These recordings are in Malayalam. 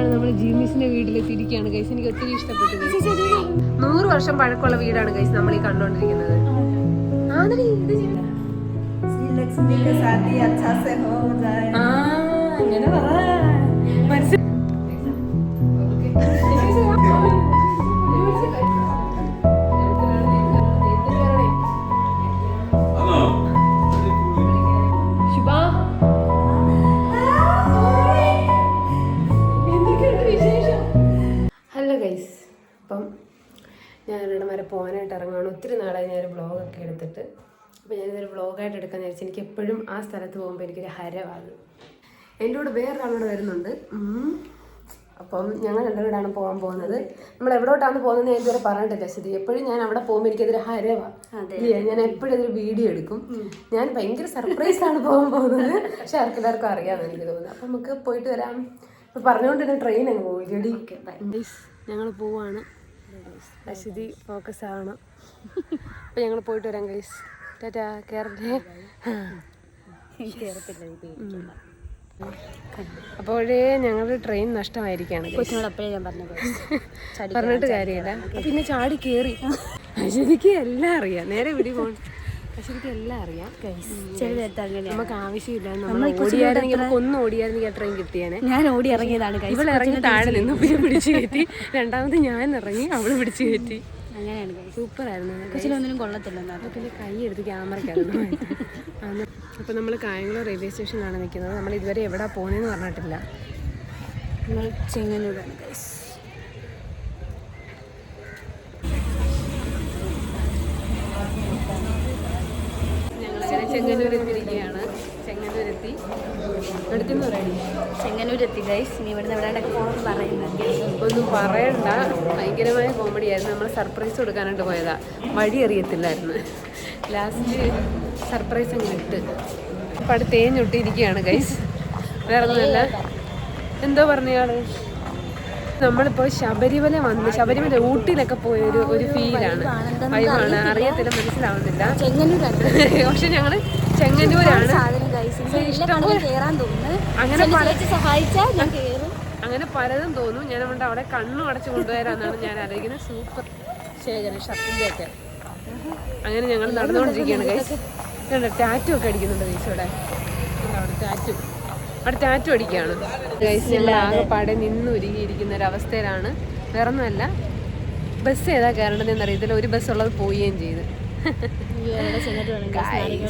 നമ്മൾ ജീമിസിന്റെ വീട്ടിലെത്തിയിരിക്കുകയാണ് ഗൈസ് എനിക്ക് ഒത്തിരി ഇഷ്ടപ്പെട്ടു നൂറ് വർഷം പഴക്കമുള്ള വീടാണ് ഗൈസ് നമ്മൾ ഈ കണ്ടുകൊണ്ടിരിക്കുന്നത്. അങ്ങനെ പറ. അപ്പോൾ ഞാനിതൊരു വ്ളോഗായിട്ട് എടുക്കാൻ വിചാരിച്ചു എനിക്ക് എപ്പോഴും ആ സ്ഥലത്ത് പോകുമ്പോൾ എനിക്കൊരു ഹരമാണ് എന്റെ കൂടെ വേറൊരാളോട് വരുന്നുണ്ട്. അപ്പം ഞങ്ങൾ രണ്ടുപേരാണ് പോകാൻ പോകുന്നത്. നമ്മൾ എവിടോട്ടാണ് പോകുന്നത് ഞാൻ ഇതുവരെ പറഞ്ഞിട്ടില്ല ശരി എപ്പോഴും ഞാൻ അവിടെ പോകുമ്പോൾ എനിക്കതൊരു ഹരവാണ് ഞാൻ എപ്പോഴും ഇതൊരു വീഡിയോ എടുക്കും. ഞാൻ ഭയങ്കര സർപ്രൈസ് ആണ് പോകാൻ പോകുന്നത്. പക്ഷെ ആർക്കെല്ലാവർക്കും അറിയാമെന്ന് എനിക്ക് തോന്നുന്നത് അപ്പം നമുക്ക് പോയിട്ട് വരാം. ഇപ്പം പറഞ്ഞുകൊണ്ട് തന്നെ ട്രെയിൻ അങ്ങ് ജഡി ഞങ്ങൾ പോവാണ്. അശ്വതി ഫോക്കസ് ആവണം. അപ്പം ഞങ്ങൾ പോയിട്ട് വരാം ഗൈസ് ടാറ്റാ കേരളേ അപ്പോഴേ ഞങ്ങളുടെ ട്രെയിൻ നഷ്ടമായിരിക്കാണ് guys. കൊച്ചിനോട് അപ്പോഴേ ഞാൻ പറഞ്ഞത്. പറഞ്ഞിട്ട് കാര്യമില്ല. പിന്നെ ചാടി കേറി. അശ്വതിക്ക് എല്ലാം അറിയാം. നേരെ വിടി പോകണം അശ്വതിക്ക് എല്ലാം അറിയാം. നമുക്ക് ആവശ്യമില്ല നമ്മൾ ഓടിയായിരുന്നെങ്കിൽ നമുക്ക് ഒന്നും ഓടിയായിരുന്നെങ്കിൽ ആ ട്രെയിൻ കിട്ടിയേനെ. ഞാൻ ഓടി ഇറങ്ങിയതാണ്. ഇവൾ ഇറങ്ങി താഴെ നിന്ന് പിന്നെ പിടിച്ചു കയറ്റി. രണ്ടാമത് ഞാൻ ഇറങ്ങി അവൾ പിടിച്ചു കയറ്റി. അങ്ങനെയാണ്. സൂപ്പർ ആയിരുന്നു കൊച്ചിലൊന്നിനും കൊള്ളത്തില്ല പിന്നെ കൈ എടുത്ത് ക്യാമറയ്ക്കകത്ത് അപ്പോൾ നമ്മൾ കായംകുളം റെയിൽവേ സ്റ്റേഷനിലാണ് നിൽക്കുന്നത്. നമ്മൾ ഇതുവരെ എവിടെ പോകുന്നതെന്ന് പറഞ്ഞിട്ടില്ല. നമ്മൾ ചെങ്ങന്നൂരാണ് ഗൈസ് ഞങ്ങളങ്ങനെ ചെങ്ങന്നൂർ എത്തിയിരിക്കുകയാണ്. ചെങ്ങന്നൂർ എത്തി ഗൈസ് ഇനി ഇവിടുന്ന് എവിടെയൊക്കെ പോകണമെന്ന് പറയുന്നുണ്ട് ഒന്നും പറയണ്ട. ഭയങ്കരമായ കോമഡി ആയിരുന്നു. നമ്മൾ സർപ്രൈസ് കൊടുക്കാനായിട്ട് പോയതാ. വഴി അറിയത്തില്ലായിരുന്നു ലാസ്റ്റ് സർപ്രൈസ് അങ്ങ് ഇട്ട്. അപ്പം അടുത്ത് തേഞ്ഞൊട്ടിയിരിക്കുകയാണ് ഗൈസ് വേറെ ഒന്നുമല്ല എന്തോ പറഞ്ഞയാൾ. നമ്മളിപ്പോൾ ശബരിമല വന്ന് ശബരിമല ഊട്ടിയിലൊക്കെ പോയ ഒരു ഒരു ഫീലാണ്. വൈബാണ്. അറിയത്തില്ല. മനസ്സിലാവുന്നില്ല. പക്ഷെ ഞങ്ങൾ ചെങ്ങന്നൂരാണ്. അങ്ങനെ സഹായിച്ചാൽ ഞാൻ കയറും അങ്ങനെ പലതും തോന്നും. ഞാൻ അവിടെ അവിടെ കണ്ണു അടച്ചു കൊണ്ടുവരാന്നാണ് ഞാൻ ആലോചിക്കുന്നത്. സൂപ്പർ. ശേഖരൻ ഷർട്ടിന്റെ ഒക്കെ അങ്ങനെ ഞങ്ങൾ നടന്നുകൊണ്ടിരിക്കുകയാണ് ഗൈസ് ഇതുണ്ട് ടാറ്റു ഒക്കെ അടിക്കുന്നുണ്ട് കൈസ് ഇവിടെ. അവിടെ ടാറ്റു അവിടെ ടാറ്റു അടിക്കുകയാണ്. കൈസ് ഞങ്ങൾ ആകെപ്പാടെ ഒരുങ്ങിയിരിക്കുന്ന ഒരു അവസ്ഥയിലാണ്. വേറെ ഒന്നുമല്ല ബസ് ഏതാ കയറേണ്ടതെന്ന് അറിയത്തില്ല. ഒരു ബസ് ഉള്ളത് പോവുകയും ചെയ്ത് ഇവിടെ ചെന്നിട്ട് വേണം guys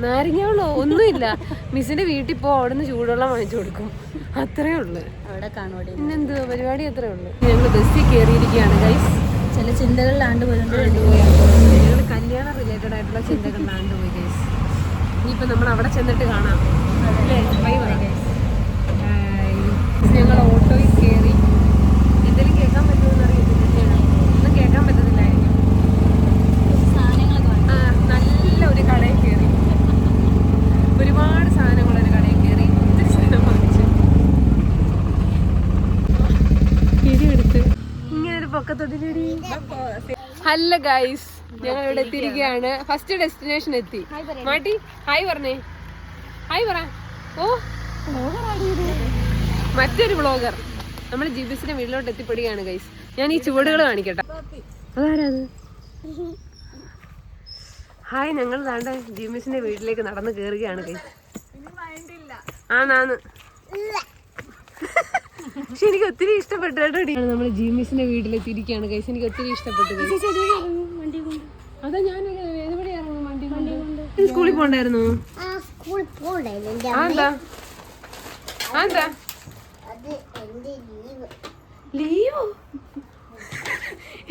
നാരങ്ങ വെള്ളം കുടിക്കാൻ നാരങ്ങകളോ ഒന്നുമില്ല. മിസ്സിന്റെ വീട്ടിൽ പോ അവിടെ നിന്ന് ചൂടുവെള്ളം വാങ്ങിച്ചു കൊടുക്കും. അത്രേ ഉള്ളു. അവിടെ കാണുവാടി? പിന്നെന്ത് പരിപാടി അത്രേ ഉള്ളു. ഞങ്ങൾ ബസ്സിൽ കയറിയിരിക്കുകയാണ് ഗൈസ് ചില ചിന്തകളിലാണ്ട് പോയി ഞങ്ങൾ കല്യാണ റിലേറ്റഡ് ആയിട്ടുള്ള ചിന്തകളിലാണ്ട് പോയി ഗൈസ് ഇനിയിപ്പോ നമ്മൾ അവിടെ ചെന്നിട്ട് കാണാം. ഞങ്ങൾ ഓട്ടോയിൽ കയറി എന്തെങ്കിലും കേൾക്കാൻ പറ്റുമെന്ന് അറിയത്തില്ല ഒന്നും കേൾക്കാൻ പറ്റുന്നില്ലായിരിക്കും സാധനങ്ങളൊക്കെ വാങ്ങി. ആ നല്ല ഒരു കടയിൽ കയറി ഒരുപാട് സാധനങ്ങൾ ഒരു കടയിൽ കയറി ഒത്തിരി സാധനം വാങ്ങിച്ചു എടുത്ത് ഇങ്ങനെ ഒരു പൊക്കത്തൊട്ടിലടി ഹലോ ഗൈസ് ഞങ്ങൾ ഇവിടെ എത്തിയിരിക്കുകയാണ് ഫസ്റ്റ് ഡെസ്റ്റിനേഷൻ എത്തി മാട്ടി ഹായ് പറഞ്ഞേ. ഹായ് പറ. ഓ. മറ്റൊരു ബ്ലോഗർ നമ്മൾ ജിബിസിന്റെ വീട്ടിലോട്ട് എത്തിപ്പെടുകയാണ് ഗൈസ്. ഞാൻ ഈ ചുവടുകൾ കാണിക്കട്ടെ. അതാരാ അത്? ഹായ് ഞങ്ങൾ താണ്ട ജിമിസിന്റെ വീട്ടിലേക്ക് നടന്ന് കയറുകയാണ് ആ ആന്നാന്ന്. പക്ഷെ എനിക്ക് ഒത്തിരി ഇഷ്ടപ്പെട്ടു കേട്ടോ നമ്മൾ ജിമിസിന്റെ വീട്ടിലെത്തിയിരിക്കുകയാണ്. കൈസ് എനിക്ക് ഒത്തിരി ഇഷ്ടപ്പെട്ടു guys. വണ്ടി കൊണ്ട്. അതാ ഞാൻ എവിടെയായിരുന്നു വണ്ടി കൊണ്ട്. സ്കൂളിൽ പോണ്ടായിരുന്നു? സ്കൂളിൽ എന്താ? എന്താ? ലീവ്.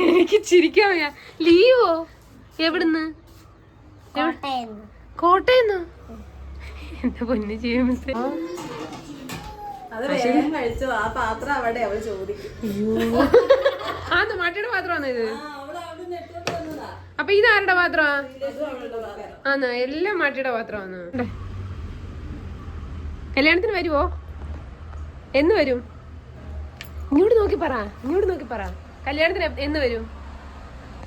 എനിക്ക് ചിരിക്കാൻ വയ്യ. ലീവോ? എവിടുന്ന്? കോട്ടയം കോട്ടയെന്നോ. എന്റെ പൊന്നു ജീവസേ ആന്ന് മാട്ടിയുടെ പാത്രമാണ് ഇത്? അപ്പൊ ഇത് ആരുടെ പാത്രമാ ആന്ന് എല്ലാം മാട്ടിയുടെ പാത്രമാണ്. കല്യാണത്തിന് വരുവോ? എന്ന് വരും. ഇങ്ങോട്ട് നോക്കി പറ ഇങ്ങോട്ട് നോക്കി പറ. കല്യാണത്തിന് എന്ന് വരും?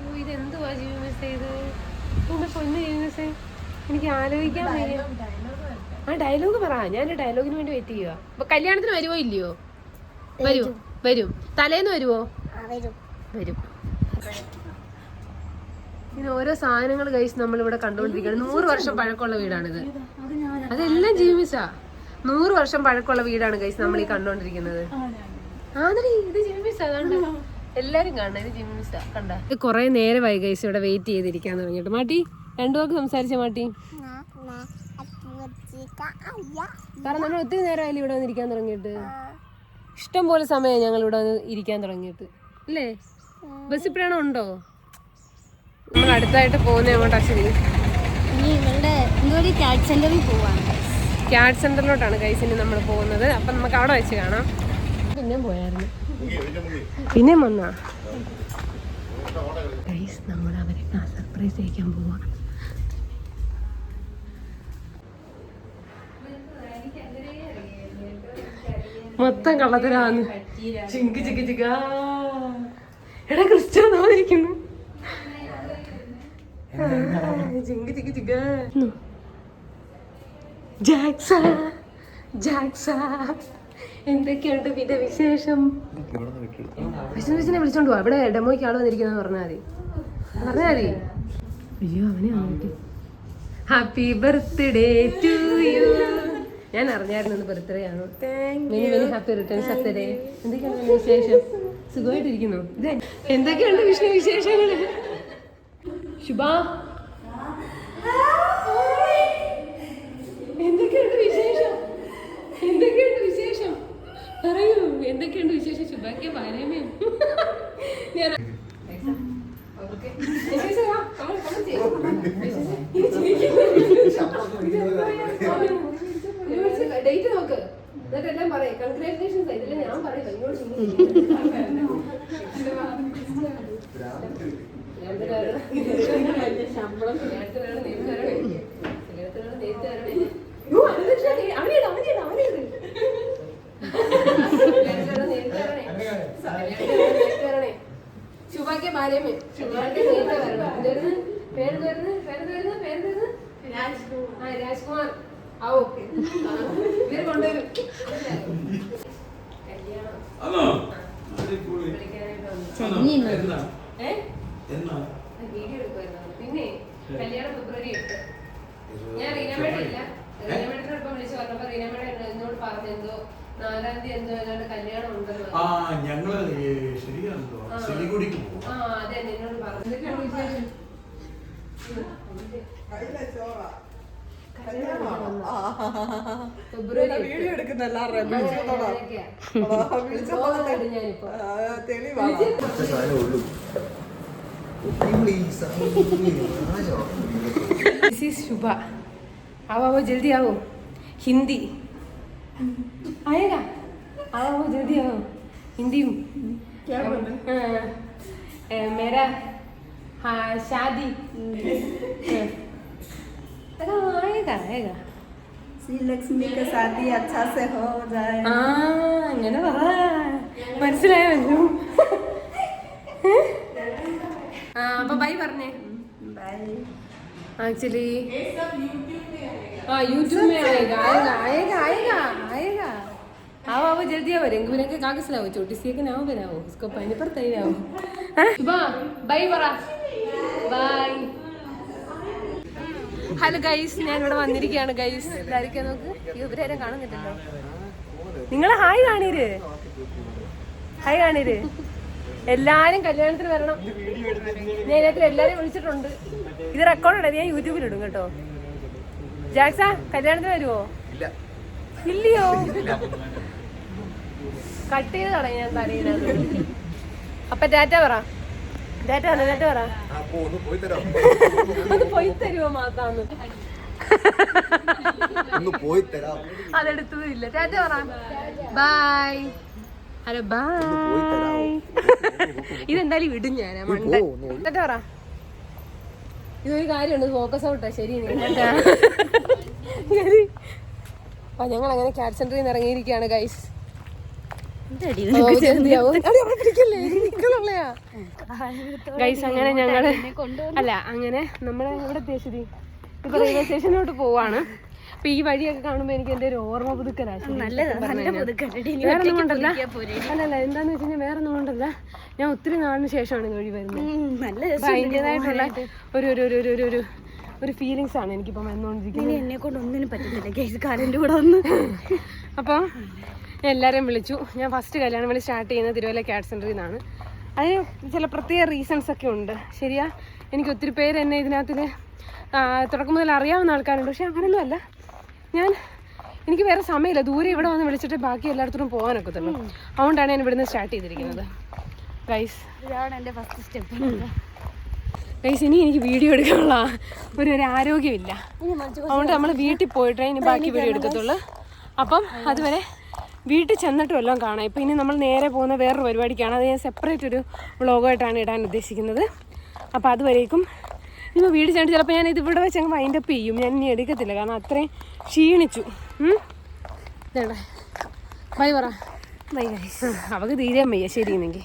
ഓ ഇത് എന്തുവാ ഇത് എന്റെ പൊന്ന് ജീവസേ എനിക്ക് ആലോചിക്കാൻ വയ്യ. ആ ഡയലോഗ് പറ. ഞാൻ ഡയലോഗിന് വേണ്ടി വെയിറ്റ് ചെയ്യുക അപ്പൊ കല്യാണത്തിന് വരുവോ ഇല്ലയോ? വരും. വരും. തലേന്ന് വരുവോ? ആ വരും. ഇങ്ങനെ ഓരോ സാധനങ്ങൾ കഴിച്ച് നമ്മളിവിടെ കണ്ടുകൊണ്ടിരിക്കുകയാണ്. നൂറ് വർഷം പഴക്കമുള്ള വീടാണിത്. അതെല്ലാം ജീവിച്ച നൂറ് വർഷം പഴക്കമുള്ള വീടാണ് കഴിച്ച് നമ്മൾ ഈ കണ്ടുകൊണ്ടിരിക്കുന്നത്. ആന്നടി ഇത് ജിമ്മിസ് അതാണ്ട് എല്ലാരും കാണണം. ഇത് ജിമ്മിസാ കണ്ട? കുറെ നേരമായി ഗൈസ് ഇവിടെ വെയിറ്റ് ചെയ്തിരിക്കാൻ പറഞ്ഞിട്ട് മാട്ടി രണ്ടു വാക്ക് സംസാരിച്ച മാട്ടി? കാരണം നമ്മൾ ഒത്തിരി നേരമായാലും ഇവിടെ വന്നിരിക്കാൻ തുടങ്ങിയിട്ട്. ഇഷ്ടം പോലെ സമയം ഞങ്ങൾ ഇവിടെ വന്ന് ഇരിക്കാൻ തുടങ്ങിയിട്ട്. അല്ലേ ബസ് ഇപ്പോഴാണോ ഉണ്ടോ? നമ്മൾ അടുത്തായിട്ട് പോകുന്ന എങ്ങോട്ടാ ശരി ക്യാറ്റ് സെന്ററിലോട്ടാണ് കൈസിന് നമ്മൾ പോകുന്നത്. അപ്പം നമുക്ക് അവിടെ വെച്ച് കാണാം. പിന്നെ പോയായിരുന്നു. പിന്നെ വന്നാ. ഗൈസ് നമ്മൾ അവരെ സർപ്രൈസ് അയക്കാൻ പോവാ. മൊത്തം കള്ളത്തരാന്ന്. ചിങ്ക് ചിക്ക് ചിക്ക എടാ ക്രിസ്റ്റ്യൻ ഇരിക്കുന്നു. ചിങ്ക് ചിക്ക് ചിക്കാ ജാക്സ ജാക്സ. എന്തൊക്കെയുണ്ട് പിന്നെ വിശേഷം? വിഷ്ണുവിനെ വിളിച്ചോണ്ട് പോവാ ഇവിടെ ഡെമോയ്ക്ക് ആൾ വന്നിരിക്കുന്നത് പറഞ്ഞാൽ മതി. പറഞ്ഞാൽ മതി. അയ്യോ അവനെ ഹാപ്പി ബർത്ത്ഡേ ടു യു ഞാൻ അറിഞ്ഞായിരുന്നു ബർത്ത്ഡേ ആണ് many many happy returns of the day എന്തൊക്കെയാണ് വിശേഷം? സുഖമായിട്ടിരിക്കുന്നു. ഇത് എന്തൊക്കെയുണ്ട് വിഷ്ണു വിശേഷങ്ങൾ? ശുഭ. എന്തൊക്കെയുണ്ട് വിശേഷം? എന്തൊക്കെയുണ്ട് വിശേഷം? പറയൂ എന്തൊക്കെയുണ്ട് വിശേഷം? ശുഭാക്കിയ പാരമയും ഞാൻ അവർക്ക് നോക്ക് എന്നിട്ട് എല്ലാം പറയും കൺഗ്രാറ്റുലേഷൻസ് ഇതെല്ലാം ഞാൻ പറയില്ല ഇങ്ങോട്ട് ശമ്പളം ശുഭാഗ്യ ഭാര്യമേ ശുഭാക്കിയ നേരത്തെ വരണം പേര് തരുന്നു പേര് തരുന്നു പേര് തരുന്നു രാജ്കുമാർ പിന്നെ കല്യാണം ഫെബ്രുവരി എട്ട്. ഞാൻ റീനമ്മയുടെ ഇല്ല. റീനമ്മയുടെ ഇപ്പം വിളിച്ചു പറഞ്ഞപ്പോ റീനമ്മയുടെ എന്നോട് പറഞ്ഞെന്തോ നാലാം തീയതി എന്തോ ഏതാണ്ട് കല്യാണം ഉണ്ടല്ലോ ആ ഞങ്ങൾ ശരിയാണല്ലോ സിലിഗുഡിക്ക് പോകും ആ. അതെ എന്നോട് പറഞ്ഞു. എന്തൊക്കെയാണ് വിശേഷം? വീഡിയോ എടുക്കുന്ന എല്ലാവരുടെയും ഞാനിപ്പോ തെളിവാണ് दिस इज शुभा आओ आओ जल्दी आओ हिंदी आएगा आओ आओ जल्दी आओ हिंदी क्या बोल रहे हाँ, अ, मेरा हाँ शादी हाँ। हाँ, आएगा आएगा श्री लक्ष्मी का शादी अच्छा से हो जाए ആ അങ്ങനെ പറ മനസ്സിലായോ ആ അപ്പൊ ബൈ പറഞ്ഞേ बाय एक्चुअली हाँ यूट्यूब में आएगा आएगा आएगा आएगा आएगा आओ आओ जल्दी आओ रेंगू रेंगे कागज लाओ छोटी सी के नाव बनाओ उसको पानी पर तय आओ सुबह ബൈ പറ ബൈ hello guys ഞാൻ ഇവിടെ വന്നിരിക്കുകയാണ് ഗൈസ് ഇതായിരിക്കാൻ നോക്ക് ഇവരാരും കാണുന്നില്ലല്ലോ. നിങ്ങൾ ഹായ് കാണീര്. ഹായ് കാണീര്. എല്ലാരും കല്യാണത്തിന് വരണം. ഞാൻ ഇതിനകത്ത് എല്ലാരെയും വിളിച്ചിട്ടുണ്ട്. ഇത് റെക്കോർഡ് ഞാൻ യൂട്യൂബിൽ ഇടും കേട്ടോ. ജാക്സ കല്യാണത്തിന് വരുമോ ഇല്ലയോ? കട്ട് ചെയ്ത് തുടങ്ങി ഞാൻ തലയിലാണ് അപ്പൊ ടാറ്റ പറ. ടാറ്റ പറ. ടാറ്റ പറ അത് പോയി തരുമോ മാതാന്ന്? ഒന്ന് പോയി തരാം. അതെടുത്തതും ഇല്ല ടാറ്റ പറ. ബൈ ഹലോ ബൈ ഇതെന്തായാലും വിടും ഞാൻ മണ്ട ടാറ്റ പറ. ഇതൊരു കാര്യമുണ്ട് ഫോക്കസ് ഔട്ടാ ശരി അപ്പൊ ഞങ്ങൾ അങ്ങനെ ക്യാറ്റ് സെന്ററിൽ നിന്ന് ഇറങ്ങിയിരിക്കുകയാണ് ഗൈസ് ഗൈസ് അങ്ങനെ ഞങ്ങൾ അല്ല അങ്ങനെ നമ്മളെ എവിടെ ദേശിതി ഇപ്പൊ റെയിൽവേ സ്റ്റേഷനിലോട്ട് പോവാണ്. അപ്പൊ ഈ വഴിയൊക്കെ കാണുമ്പോ എനിക്ക് എന്റെ ഒരു ഓർമ്മ പുതുക്കലാ നല്ല നല്ല പുതുക്കണ്ടടി നീ വേറെ ഒന്നും ഒറ്റയ്ക്ക് കൊണ്ടല്ല. അല്ലല്ല എന്താന്ന് വെച്ച് കഴിഞ്ഞാൽ വേറെ ഒന്നും കൊണ്ടല്ല. ഞാൻ ഒത്തിരി നാളിന് ശേഷമാണ് ഇത് വഴി വരുന്നത്. നല്ല അപ്പൊ അതിന്റെതായിട്ടുള്ള ഒരു ഒരു ഒരു ഒരു ഒരു ഒരു ഒരു ഫീലിങ്സ് ആണ് എനിക്കിപ്പം വന്നുകൊണ്ടിരിക്കുന്നത്. ഇനി എന്നെ കൊണ്ട് ഒന്നിനും പറ്റുന്നില്ല. കേസ് കാലിന്റെ കൂടെ ഒന്ന് അപ്പോൾ ഞാൻ എല്ലാവരെയും വിളിച്ചു. ഞാൻ ഫസ്റ്റ് കല്യാണം വിളി സ്റ്റാർട്ട് ചെയ്യുന്നത് തിരുവല്ല ക്യാറ്റ് സെന്ററിൽ നിന്നാണ് അതിന് ചില പ്രത്യേക റീസൺസ് ഒക്കെ ഉണ്ട്. ശരിയാ? എനിക്ക് ഒത്തിരി പേര് എന്നെ ഇതിനകത്തിൽ തുടക്കം മുതൽ അറിയാവുന്ന ആൾക്കാരുണ്ട്. പക്ഷേ അങ്ങനെയൊന്നും അല്ല. ഞാൻ എനിക്ക് വേറെ സമയമില്ല. ദൂരെ ഇവിടെ വന്ന് വിളിച്ചിട്ട് ബാക്കി എല്ലായിടത്തും പോകാനൊക്കെ തുള്ളൂ അതുകൊണ്ടാണ് ഞാൻ ഇവിടുന്ന് സ്റ്റാർട്ട് ചെയ്തിരിക്കുന്നത്. ഗൈസ് ഇതാണ് എന്റെ ഫസ്റ്റ് സ്റ്റെപ്പ് ഗൈസ് ഇനി എനിക്ക് വീഡിയോ എടുക്കാനുള്ള ഒരു ഒരു ആരോഗ്യമില്ല. അതുകൊണ്ട് നമ്മൾ വീട്ടിൽ പോയിട്ടേ ഇനി ബാക്കി വീഡിയോ എടുക്കത്തുള്ളൂ. അപ്പം അതുവരെ വീട്ടിൽ ചെന്നിട്ടും എല്ലാം കാണാം. ഇപ്പം ഇനി നമ്മൾ നേരെ പോകുന്ന വേറൊരു പരിപാടിക്കാണ്. അത് ഞാൻ സെപ്പറേറ്റ് ഒരു വ്ളോഗായിട്ടാണ് ഇടാൻ ഉദ്ദേശിക്കുന്നത്. അപ്പോൾ അതുവരേക്കും ഇപ്പോൾ വീട് ചെന്നിട്ട് ചിലപ്പോൾ ഞാൻ ഇതിവിടെ ഇവിടെ വെച്ച് അങ്ങ് വൈൻഡ് അപ്പ് ചെയ്യും. ഞാൻ ഇനി എടുക്കത്തില്ല. കാരണം അത്രയും ക്ഷീണിച്ചു. ബൈ പറ. ബൈ അവക്ക് അവൾക്ക് തീരെ വയ്യ. ശരിയെന്നെങ്കിൽ